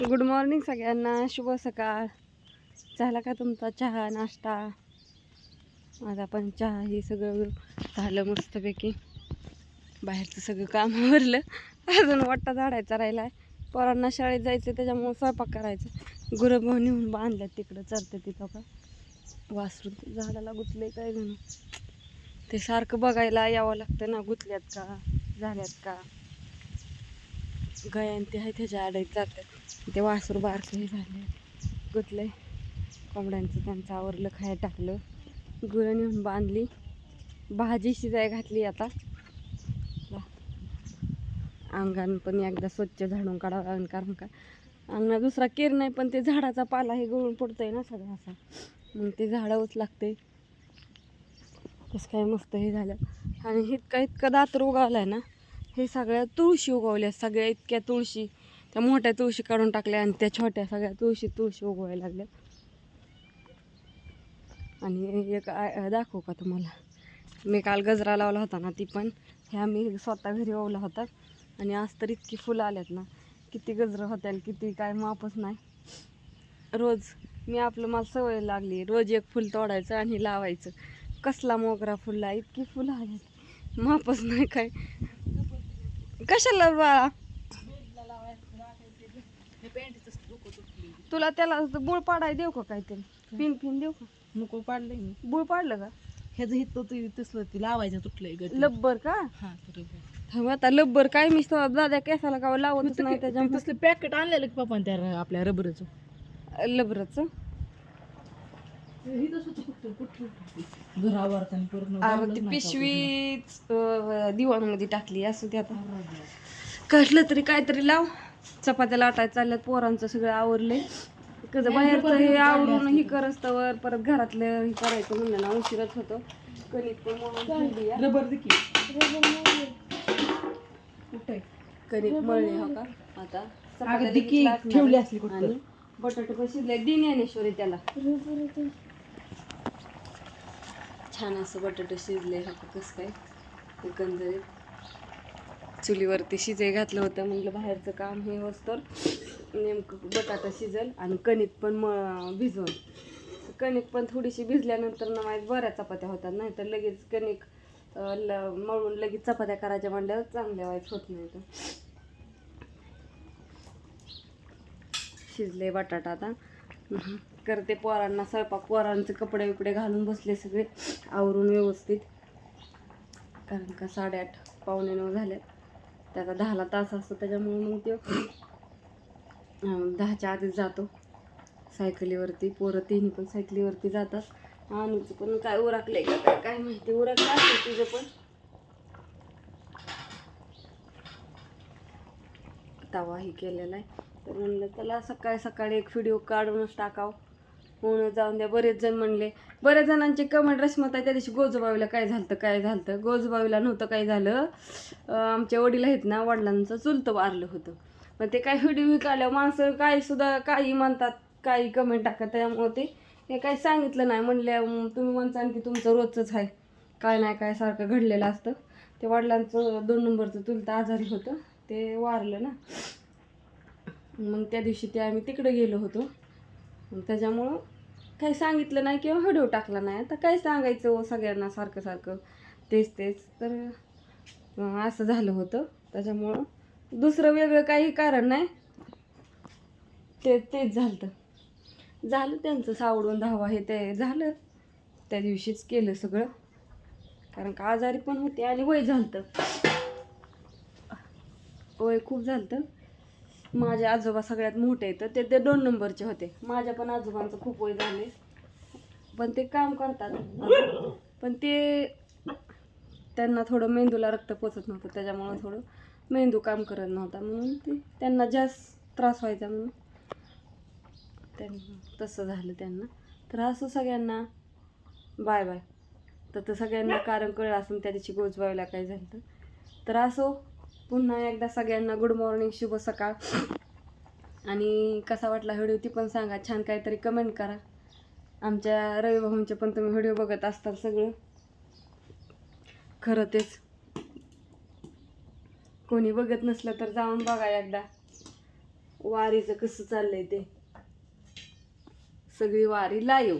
Good morning सगळ्यांना. शुभ सकाळ. झाला का तुमचा चहा नाश्ता? आता आपण चहा हे सगळं झालं मस्तपैकी. बाहेरचं सगळं काम आवरलं. अजून वाटता झाडायचा राहिला आहे पोरांना शाळेत जायचं त्याच्यामुळं स्वयंपाक करायचं. गुरं भाऊ नेऊन बांधल्यात तिकडं चरते तिथं का वासरून झाडाला गुतले काय ते सारखं बघायला यावं लागतं ना गुतल्यात का झाल्यात का? गयान ते आहे त्याच्या आडायत जातात. ते वासूर बारसंही हे झाले. गुतले कोंबड्यांचं त्यांचं आवरलं खायला टाकलं. गुरं नेऊन बांधली. भाजी शिजाय घातली आता. अंगण पण एकदा स्वच्छ झाडून काढावं लागेल कारण का? अंगणा दुसरा केर नाही पण ते झाडाचा पाला हे गळून पडतोय ना सगळा असा. मग ते झाडावंच लागते कसं काय मस्त हे झालं. आणि इतका इतका दातर आहे ना. हे सगळ्या तुळशी उगवल्या सगळ्या इतक्या तुळशी. त्या मोठ्या तुळशी काढून टाकल्या आणि त्या छोट्या सगळ्या तुळशी तुळशी उगवायला लागल्या. आणि एक दाखवू का तुम्हाला? मी काल गजरा लावला होता ना ती पण. ह्या मी स्वतः घरी ओवला होता. आणि आज तर इतकी फुलं आल्यात ना. किती गजरं होत्या किती काय मापच नाही. रोज मी आपलं मला सवय लागली. रोज एक फुल तोडायचं आणि लावायचं. कसला मोगरा फुलला इतकी फुलं आल्यात. मापच नाही काय. कशाला बाळा तुला त्याला बुळ पाडाय देऊ का काहीतरी पिन पिन देऊ का नको पाडलंय मी बुळ पाडलं का ह्याचं हित तू तसलं ते लावायचं तुटलंय ग लब्बर का हा आता लब्बर काय मी दादा केसाला का लावतच नाही त्याच्या तसलं पॅकेट आणलेलं की पप्पा त्या आपल्या रबरचं लबरचं पिशवीच दिवाणमध्ये टाकली असू दे आता. कसलं तरी काहीतरी लाव. चपात्या लाटायला चालल्यात पोरांचं सगळं आवरलंय. कसं बाहेरचं हे आवरून ही करस्तवर परत घरातलं हे करायचं म्हणलं ना उशीरच होतं. कणिक पण मळून ठेवली आहे. रबर दे की. कुठे कणिक मळली हो का? आता चपात्या अगं लगेच दिकी लाटणार. ठेवली असली कुठं आणि बटाटे पण शिजले. दिन ज्ञानेश्वरी त्याला. छान असं बटाटे शिजले. हो कसं काय? एकंदरीत. चुलीवरती शिजे घातलं होतं म्हटलं बाहेरचं काम हे वस्तूर नेमकं बटाटा शिजल आणि कणिक पण म भिजवून. कणिक पण थोडीशी भिजल्यानंतर ना माहीत बऱ्या चपात्या होतात नाही तर लगेच कणिक ल मळून लगेच चपात्या करायच्या म्हणल्यावर चांगल्या वाईट होत नाही तर. शिजले बटाटा आता. करते पोरांना स्वयंपाक पोरांचे कपडे विपडे घालून बसले सगळे. आवरून व्यवस्थित. कारण का साडेआठ पावणे नऊ झाल्यात त्याचा दहाला तास असतो त्याच्यामुळे मग ते दहाच्या आधीच जातो. सायकलीवरती पोरं तिन्ही पण सायकलीवरती जातात. आणि पण काय उरकले का काय काय माहिती उरकलं असेल तुझं पण. तवाही केलेला आहे. तर म्हणलं त्याला सकाळी सकाळी एक व्हिडिओ काढूनच टाकावं. होऊन जाऊन द्या बरेच जण म्हणले बऱ्याच जणांचे कमेंट रश्मता आहे त्या दिवशी गोजबावीला काय झालं काय झालं गोजबावीला नव्हतं काय झालं? आमच्या वडील आहेत ना वडिलांचं चुलतं वारलं होतं. मग ते काय व्हिडिओ काढल्यावर माणसं काही सुद्धा काही म्हणतात काही कमेंट टाकतात त्यामुळे ते हे काही सांगितलं नाही. म्हणल्या तुम्ही म्हणता की तुमचं रोजचंच आहे. काय नाही काय सारखं घडलेलं असतं. ते वडिलांचं दोन नंबरचं चुलतं आजारी होतं. ते वारलं ना. मग त्या दिवशी ते आम्ही तिकडे गेलो होतो. मग त्याच्यामुळं काही सांगितलं नाही किंवा व्हिडिओ टाकला नाही. आता काय सांगायचं हो सगळ्यांना सारखं सारखं. तेच तेच. तर असं झालं होतं. त्याच्यामुळं दुसरं वेगळं काही कारण नाही. ते तेच झालं झालं त्यांचं सावडून धावा. हे ते झालं. त्या दिवशीच केलं सगळं. कारण का आजारी पण होते आणि वय झालं वय खूप झालं माझे आजोबा सगळ्यात मोठे तर ते ते दोन नंबरचे होते. माझ्या पण आजोबांचं खूप वय झाले पण ते काम करतात. पण ते त्यांना थोडं मेंदूला रक्त पोचत नव्हतं त्याच्यामुळं थोडं मेंदू काम करत नव्हता. म्हणून ते त्यांना जास्त त्रास व्हायचा म्हणून त्यांना तसं झालं त्यांना. तर असं सगळ्यांना बाय बाय. तर सगळ्यांना कारण कळलं असून त्या दिवशी गोजवायला काय झालं तर असो पुन्हा एकदा सगळ्यांना गुड मॉर्निंग शुभ सकाळ. आणि कसा वाटला व्हिडिओ ती पण सांगा. छान काहीतरी कमेंट करा. आमच्या रविभाऊंचे पण तुम्ही व्हिडिओ बघत असताल सगळं. खरं तेच. कोणी बघत नसलं तर जाऊन बघा एकदा. वारीचं कसं चाललंय ते. सगळी वारी लाईव